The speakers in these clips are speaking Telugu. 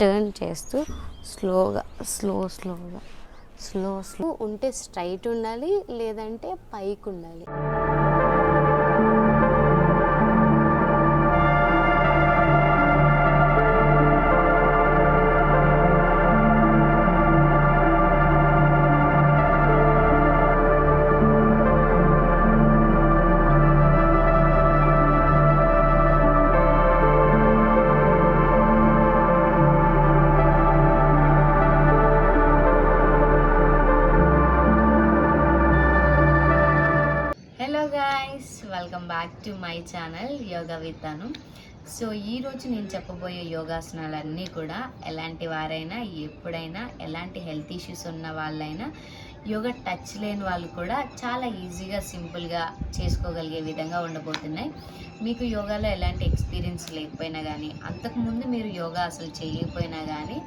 టర్న్ చేస్తూ స్లోగా స్లో స్లోగా స్లో స్లో ఉంటే స్ట్రైట్ ఉండాలి లేదంటే పైకి ఉండాలి. కవితను సో ఈరోజు నేను చెప్పబోయే యోగాసనాలన్నీ కూడా ఎలాంటి వారైనా ఎప్పుడైనా ఎలాంటి హెల్త్ ఇష్యూస్ ఉన్న వాళ్ళైనా యోగా టచ్ లేని వాళ్ళు కూడా చాలా ఈజీగా సింపుల్గా చేసుకోగలిగే విధంగా ఉండబోతున్నాయి. మీకు యోగాలో ఎలాంటి ఎక్స్పీరియన్స్ లేకపోయినా కానీ అంతకుముందు మీరు యోగా అసలు చేయకపోయినా కానీ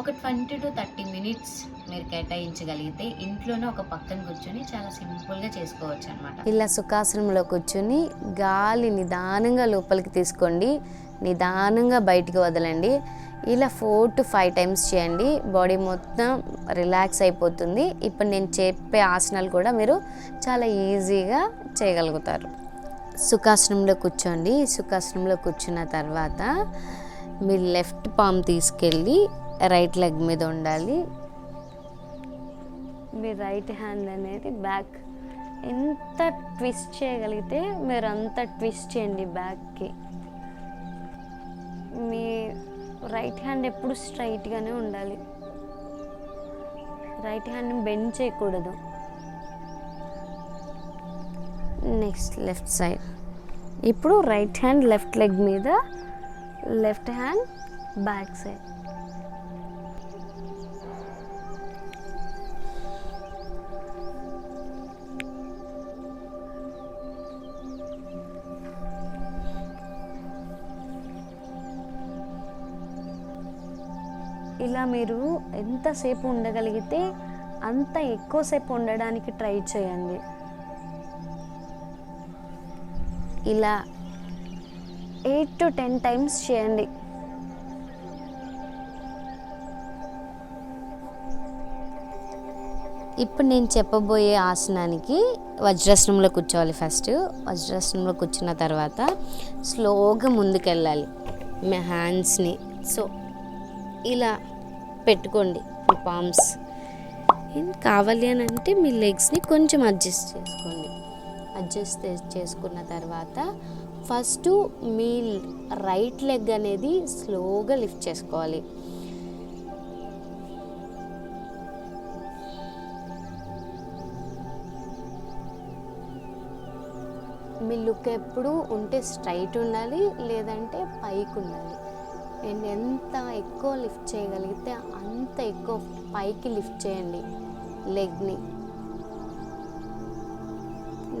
ఒక ట్వంటీ టు థర్టీ మినిట్స్ మీరు కేటాయించగలిగితే ఇంట్లోనే ఒక పక్కన కూర్చొని చాలా సింపుల్గా చేసుకోవచ్చు అనమాట ఇలా సుఖాసనంలో కూర్చొని గాలి నిదానంగా లోపలికి తీసుకోండి. నిదానంగా బయటికి వదలండి. ఇలా ఫోర్ టు ఫైవ్ టైమ్స్ చేయండి. బాడీ మొత్తం రిలాక్స్ అయిపోతుంది. ఇప్పుడు నేను చెప్పే ఆసనాలు కూడా మీరు చాలా ఈజీగా చేయగలుగుతారు. సుఖాసనంలో కూర్చోండి. సుఖాసనంలో కూర్చున్న తర్వాత మీ లెఫ్ట్ పామ్ తీసుకెళ్ళి రైట్ లెగ్ మీద ఉండాలి. మీ రైట్ హ్యాండ్ అనేది బ్యాక్. ఎంత ట్విస్ట్ చేయగలిగితే మీరు అంత ట్విస్ట్ చేయండి బ్యాక్కి. మీ రైట్ హ్యాండ్ ఎప్పుడు స్ట్రైట్గానే ఉండాలి. రైట్ హ్యాండ్ని బెండ్ చేయకూడదు. Next left side. ఇప్పుడు రైట్ హ్యాండ్ లెఫ్ట్ లెగ్ మీద లెఫ్ట్ హ్యాండ్ బ్యాక్ సైడ్. ఇలా మీరు ఎంతసేపు ఉండగలిగితే అంత ఎక్కువసేపు ఉండడానికి ట్రై చేయండి. ఇలా ఎయిట్ టు టెన్ టైమ్స్ చేయండి. ఇప్పుడు నేను చెప్పబోయే ఆసనానికి వజ్రాసనంలో కూర్చోవాలి ఫస్ట్. వజ్రాసనంలో కూర్చున్న తర్వాత స్లోగా ముందుకెళ్ళాలి. మీ హ్యాండ్స్ని. సో ఇలా పెట్టుకోండి మీ పామ్స్ ఏం కావాలి అని అంటే మీ లెగ్స్ని కొంచెం అడ్జస్ట్ చేసుకోండి. అడ్జస్ట్ చేసుకున్న తర్వాత ఫస్ట్ మీ రైట్ లెగ్ అనేది స్లోగా లిఫ్ట్ చేసుకోవాలి. మీ లుక్ ఎప్పుడు ఉంటే స్ట్రైట్ ఉండాలి లేదంటే పైకి ఉండాలి. అండ్ ఎంత ఎక్కువ లిఫ్ట్ చేయగలిగితే అంత ఎక్కువ పైకి లిఫ్ట్ చేయండి. లెగ్ని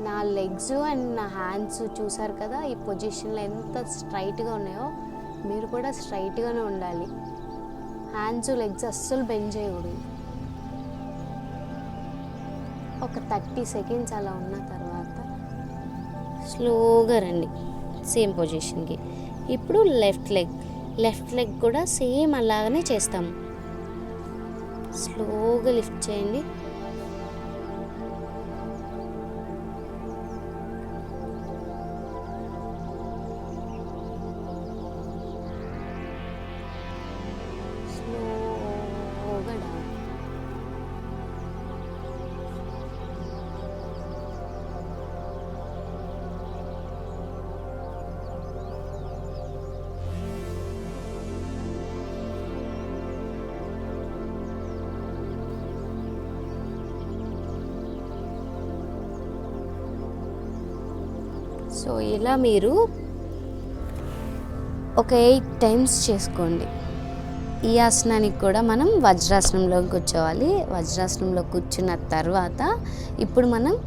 నా లెగ్స్ అండ్ నా హ్యాండ్స్ చూసారు కదా ఈ పొజిషన్లో ఎంత స్ట్రైట్గా ఉన్నాయో మీరు కూడా స్ట్రైట్గానే ఉండాలి. హ్యాండ్స్ లెగ్స్ అస్సలు బెండ్ చేయకూడదు. ఒక థర్టీ సెకండ్స్ అలా ఉన్న తర్వాత స్లోగా రండి. సేమ్ పొజిషన్కి ఇప్పుడు లెఫ్ట్ లెగ్ లెఫ్ట్ లెగ్ కూడా సేమ్ అలాగనే చేస్తాము స్లోగా లిఫ్ట్ చేయండి. స్లోగా డౌన్ సో ఇలా మీరు ఒక ఎయిట్ టైమ్స్ చేసుకోండి. ఈ ఆసనానికి కూడా మనం వజ్రాసనంలో కూర్చోవాలి. వజ్రాసనంలో కూర్చున్న తర్వాత ఇప్పుడు మనం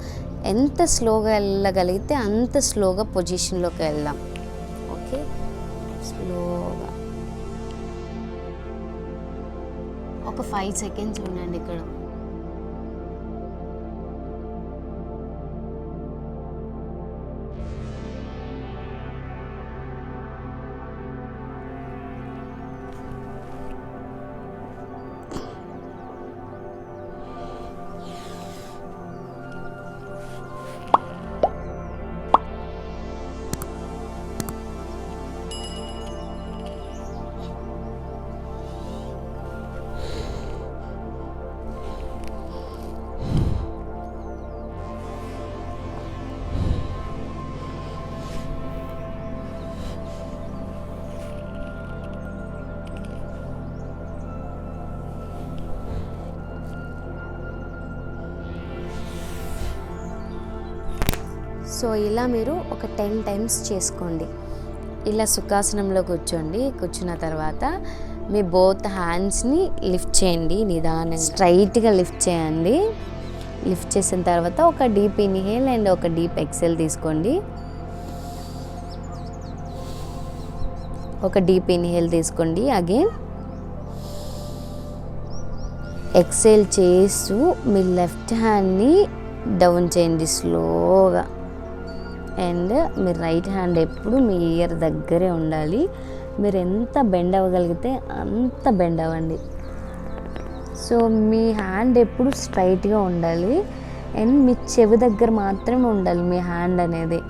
ఎంత స్లోగా వెళ్ళగలిగితే అంత స్లోగా పొజిషన్లోకి వెళ్దాం. ఓకే? స్లోగా. ఒక ఫైవ్ సెకండ్స్ ఉండండి ఇక్కడ. సో ఇలా మీరు ఒక టెన్ టైమ్స్ చేసుకోండి. ఇలా సుఖాసనంలో కూర్చోండి. కూర్చున్న తర్వాత మీ బోత్ హ్యాండ్స్ని లిఫ్ట్ చేయండి నిదానంగా. స్ట్రైట్గా లిఫ్ట్ చేయండి. లిఫ్ట్ చేసిన తర్వాత ఒక డీప్ ఇన్హేల్ అండ్ ఒక డీప్ ఎక్సెల్ తీసుకోండి. ఒక డీప్ ఇన్హేల్ తీసుకోండి. అగైన్ ఎక్సెల్ చేస్తూ మీ లెఫ్ట్ హ్యాండ్ని డౌన్ చేయండి స్లోగా. అండ్ మీ రైట్ హ్యాండ్ ఎప్పుడు మీ ఇయర్ దగ్గరే ఉండాలి. మీరు ఎంత బెండ్ అవ్వగలిగితే అంత బెండ్ అవ్వండి. సో మీ హ్యాండ్ ఎప్పుడు స్ట్రైట్గా ఉండాలి. అండ్ మీ చెవి దగ్గర మాత్రమే ఉండాలి మీ హ్యాండ్ అనేది.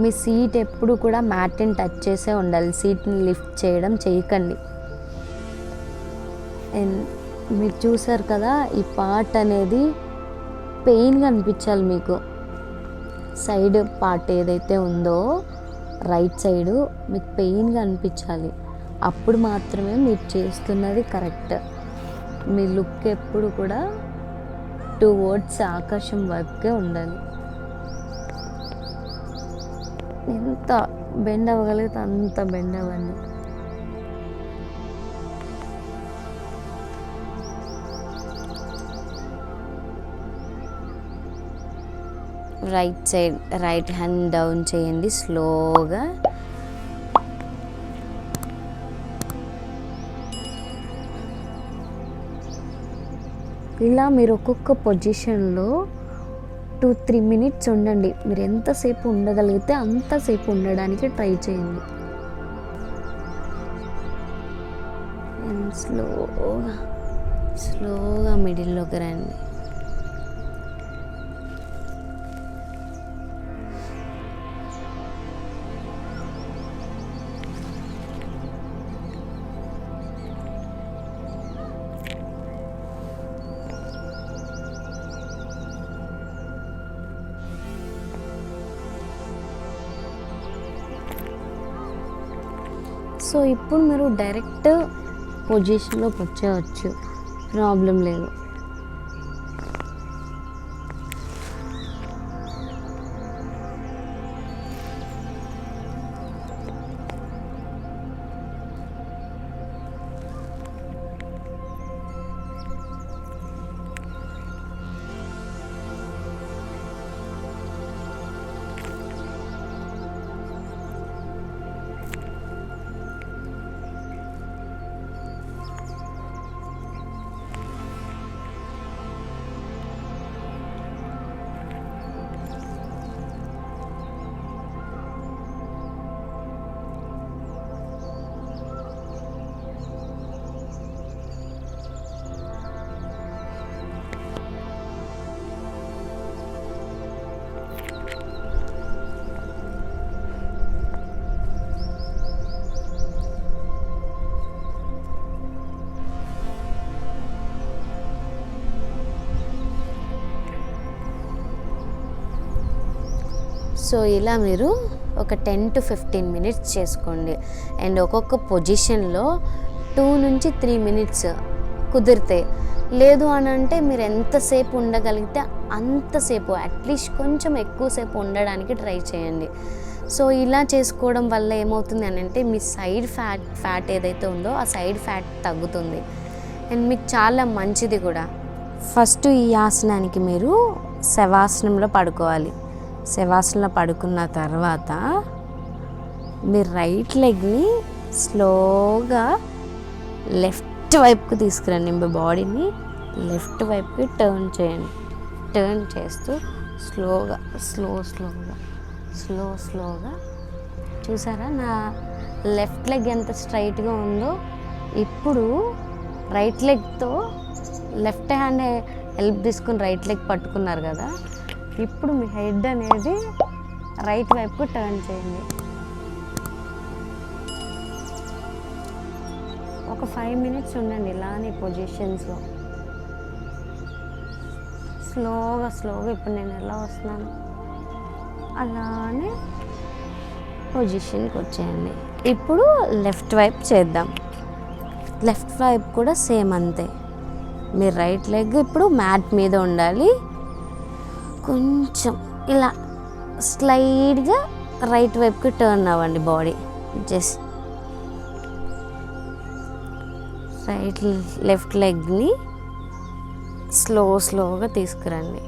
మీ సీట్ ఎప్పుడు కూడా మ్యాట్ని టచ్ చేసే ఉండాలి. సీట్ని లిఫ్ట్ చేయడం చేయకండి. అండ్ మీరు చూసారు కదా ఈ పార్ట్ అనేది పెయిన్గా అనిపించాలి మీకు. సైడ్ పార్ట్ ఏదైతే ఉందో రైట్ సైడు మీకు పెయిన్గా అనిపించాలి. అప్పుడు మాత్రమే మీరు చేస్తున్నది కరెక్ట్. మీ లుక్ ఎప్పుడు కూడా టూ వర్డ్స్ ఆకాశం వైపుకే ఉండాలి. ఎంత బెండ్ అవ్వగలిగితే అంత బెండ్ అవ్వండి. Right side right hand down చేయండి స్లోగా ఇలా మీరు ఒక్కొక్క పొజిషన్లో టూ త్రీ మినిట్స్ ఉండండి. మీరు ఎంతసేపు ఉండగలిగితే అంతసేపు ఉండడానికి ట్రై చేయండి. స్లోగా స్లోగా మిడిల్లోకి రండి. సో ఇప్పుడు మీరు డైరెక్ట్ పొజిషన్లోకి వచ్చేయచ్చు. ప్రాబ్లం లేదు. సో ఇలా మీరు ఒక టెన్ టు ఫిఫ్టీన్ మినిట్స్ చేసుకోండి. అండ్ ఒక్కొక్క పొజిషన్లో టూ నుంచి త్రీ మినిట్స్ కుదిరితే లేదు అని అంటే మీరు ఎంతసేపు ఉండగలిగితే అంతసేపు అట్లీస్ట్ కొంచెం ఎక్కువసేపు ఉండడానికి ట్రై చేయండి. సో ఇలా చేసుకోవడం వల్ల ఏమవుతుంది అని అంటే మీ సైడ్ ఫ్యాట్ ఫ్యాట్ ఏదైతే ఉందో ఆ సైడ్ ఫ్యాట్ తగ్గుతుంది. అండ్ మీకు చాలా మంచిది కూడా. ఫస్ట్ ఈ ఆసనానికి మీరు శవాసనంలో పడుకోవాలి. శవాసన పడుకున్న తర్వాత మీ రైట్ లెగ్ని స్లోగా లెఫ్ట్ వైపుకు తీసుకురండి. మీ బాడీని లెఫ్ట్ వైపుకి టర్న్ చేయండి. టర్న్ చేస్తూ స్లోగా స్లో స్లోగా స్లో స్లోగా. చూసారా? నా లెఫ్ట్ లెగ్ ఎంత స్ట్రైట్గా ఉందో. ఇప్పుడు రైట్ లెగ్తో లెఫ్ట్ హ్యాండ్ హెల్ప్ తీసుకుని రైట్ లెగ్ పట్టుకున్నారు కదా. ఇప్పుడు మీ హెడ్ అనేది రైట్ వైపుకు టర్న్ చేయండి. ఒక ఫైవ్ మినిట్స్ ఉండండి ఇలానే పొజిషన్స్లో స్లోగా స్లోగా ఇప్పుడు నేను ఎలా వస్తున్నాను? అలానే పొజిషన్కి వచ్చేయండి. ఇప్పుడు లెఫ్ట్ వైపు చేద్దాం. లెఫ్ట్ వైపు కూడా సేమ్ అంతే. మీ రైట్ లెగ్ ఇప్పుడు మ్యాట్ మీద ఉండాలి. కొంచెం ఇలా స్లైడ్గా రైట్ వైపుకి టర్న్ అవ్వండి బాడీ. జస్ట్ రైట్ లెఫ్ట్ లెగ్ని స్లో స్లోగా తీసుకురండి.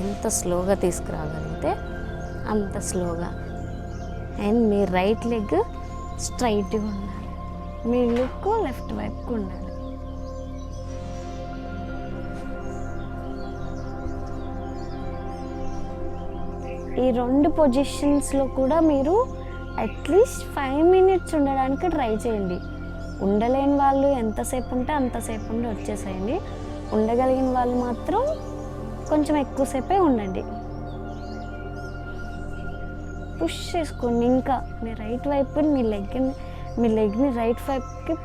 ఎంత స్లోగా తీసుకురాగలిగితే అంత స్లోగా. అండ్ మీ రైట్ లెగ్ స్ట్రైట్గా ఉండాలి. మీ లుక్ లెఫ్ట్ వైపుకు ఉండాలి. ఈ రెండు పొజిషన్స్లో కూడా మీరు అట్లీస్ట్ ఫైవ్ మినిట్స్ ఉండడానికి ట్రై చేయండి. ఉండలేని వాళ్ళు ఎంతసేపు ఉంటే అంతసేపు ఉండి వచ్చేసేయండి. ఉండగలిగిన వాళ్ళు మాత్రం కొంచెం ఎక్కువసేపే ఉండండి. పుష్ చేసుకోండి. ఇంకా మీ రైట్ వైపు మీ లెగ్ని మీ లెగ్ని రైట్ వైపుకి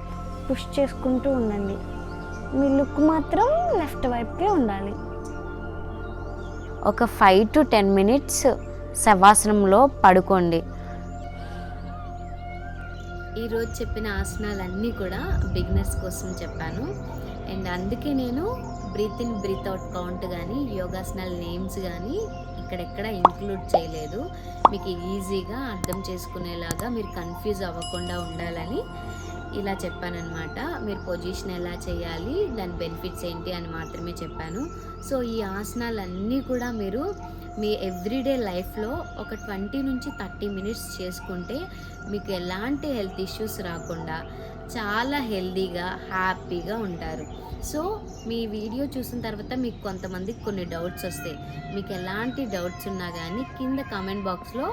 పుష్ చేసుకుంటూ ఉండండి. మీ లుక్ మాత్రం లెఫ్ట్ వైపుకే ఉండాలి. ఒక ఫైవ్ టు టెన్ మినిట్స్ శవాసనంలో పడుకోండి. ఈరోజు చెప్పిన ఆసనాలన్నీ కూడా బిగినర్స్ కోసం చెప్పాను. అండ్ అందుకే నేను breath in breath out count కానీ యోగాసనాల నేమ్స్ కానీ ఇక్కడెక్కడ ఇంక్లూడ్ చేయలేదు. మీకు ఈజీగా అర్థం చేసుకునేలాగా మీరు కన్ఫ్యూజ్ అవ్వకుండా ఉండాలని ఇలా చెప్పానమాట మీరు పొజిషన్ ఎలా చేయాలి దాని బెనిఫిట్స్ ఏంటి అని మాత్రమే చెప్పాను. సో ఈ ఆసనాలన్నీ కూడా మీరు మీ ఎవ్రీడే లైఫ్లో ఒక ట్వంటీ నుంచి థర్టీ మినిట్స్ చేసుకుంటే మీకు ఎలాంటి హెల్త్ ఇష్యూస్ రాకుండా చాలా హెల్దీగా హ్యాపీగా ఉంటారు. సో మీ వీడియో చూసిన తర్వాత మీకు కొంతమందికి కొన్ని డౌట్స్ వస్తాయి. మీకు ఎలాంటి డౌట్స్ ఉన్నా కానీ కింద కామెంట్ బాక్స్లో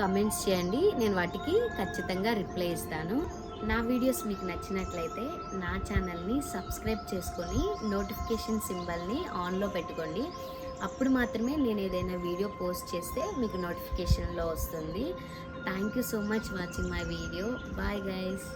కమెంట్స్ చేయండి. నేను వాటికి ఖచ్చితంగా రిప్లై ఇస్తాను. నా వీడియోస్ మీకు నచ్చినట్లయితే నా ఛానల్ని సబ్స్క్రైబ్ చేసుకొని నోటిఫికేషన్ సింబల్ని ఆన్లో పెట్టుకోండి. అప్పుడు మాత్రమే నేను ఏదైనా వీడియో పోస్ట్ చేస్తే మీకు నోటిఫికేషన్లో వస్తుంది. Thank you so much watching my video. Bye guys.